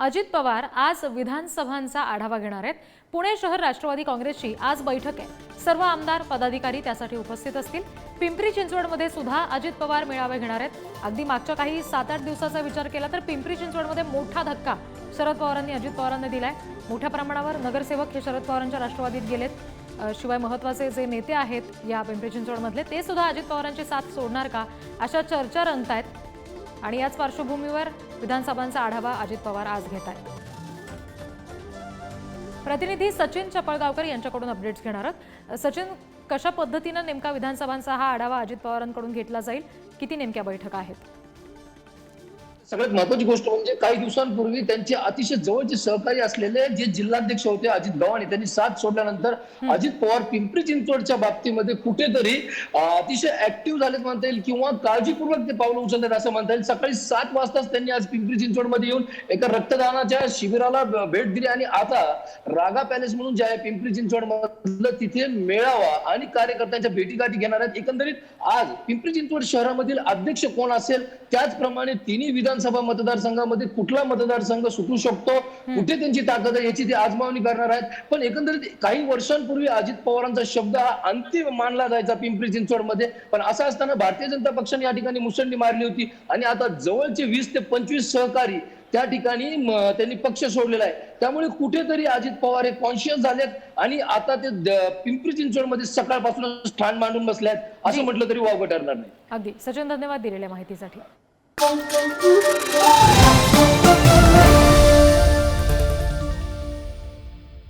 अजित पवार आज विधानसभांचा आढावा घेणार आहेत. पुणे शहर राष्ट्रवादी काँग्रेसची आज बैठक आहे. सर्व आमदार पदाधिकारी त्यासाठी उपस्थित असतील. पिंपरी चिंचवडमध्ये सुद्धा अजित पवार मेळावे घेणार आहेत. अगदी मागच्या काही सात आठ दिवसाचा विचार केला तर पिंपरी चिंचवडमध्ये मोठा धक्का शरद पवारांनी अजित पवारांना दिलाय. मोठ्या प्रमाणावर नगरसेवक हे शरद पवारांच्या राष्ट्रवादीत गेलेत. शिवाय महत्त्वाचे जे नेते आहेत या पिंपरी चिंचवडमधले ते सुद्धा अजित पवारांची साथ सोडणार का? अशा चर्चा रंगतायत. आणि याच पार्श्वभूमीवर विधानसभांचा आढावा अजित पवार आज घेत आहेत. प्रतिनिधी सचिन चपळगावकर यांच्याकडून अपडेट्स घेणार आहोत. सचिन कशा पद्धतीनं नेमका विधानसभांचा हा आढावा अजित पवारांकडून घेतला जाईल? किती नेमक्या बैठका आहेत? सगळ्यात महत्वाची गोष्ट म्हणजे काही दिवसांपूर्वी त्यांचे अतिशय जवळचे सहकारी असलेले जे जिल्हाध्यक्ष होते अजित गव्हाणे त्यांनी साथ सोडल्यानंतर अजित पवार पिंपरी चिंचवडच्या बाबतीमध्ये कुठेतरी अतिशय ऍक्टिव्ह झालेत म्हणता येईल किंवा काळजीपूर्वक ते पावलं उचलतात असं म्हणता येईल. सकाळी सात वाजताच त्यांनी आज पिंपरी चिंचवडमध्ये येऊन एका रक्तदानाच्या शिबिराला भेट दिली आणि आता रागा पॅलेस म्हणून जे आहे पिंपरी चिंचवड मधलं तिथे मेळावा आणि कार्यकर्त्यांच्या भेटीगाठी घेणार आहेत. एकंदरीत आज पिंपरी चिंचवड शहरामधील अध्यक्ष कोण असेल त्याचप्रमाणे तिन्ही विधानसभा मतदारसंघामध्ये कुठला मतदारसंघ सुटू शकतो? कुठे त्यांची ताकद आहे? याची ते आजमावणी करणार आहेत. पण एकंदरीत काही वर्षांपूर्वी अजित पवारांचा शब्द हा अंतिम मानला जायचा पिंपरी चिंचवडमध्ये. पण असं असताना भारतीय जनता पक्षाने या ठिकाणी मुसंडी मारली होती. आणि आता जवळचे वीस ते पंचवीस सहकारी त्या ठिकाणी त्यांनी पक्ष सोडलेला आहे. त्यामुळे कुठेतरी अजित पवार हे कॉन्शियस झालेत. आणि आता ते पिंपरी चिंचवडमध्ये सकाळपासूनच ठाण मांडून बसले आहेत असं म्हटलं तरी वावगं ठरणार नाही. अगदी. सचिन धन्यवाद दिलेल्या माहितीसाठी.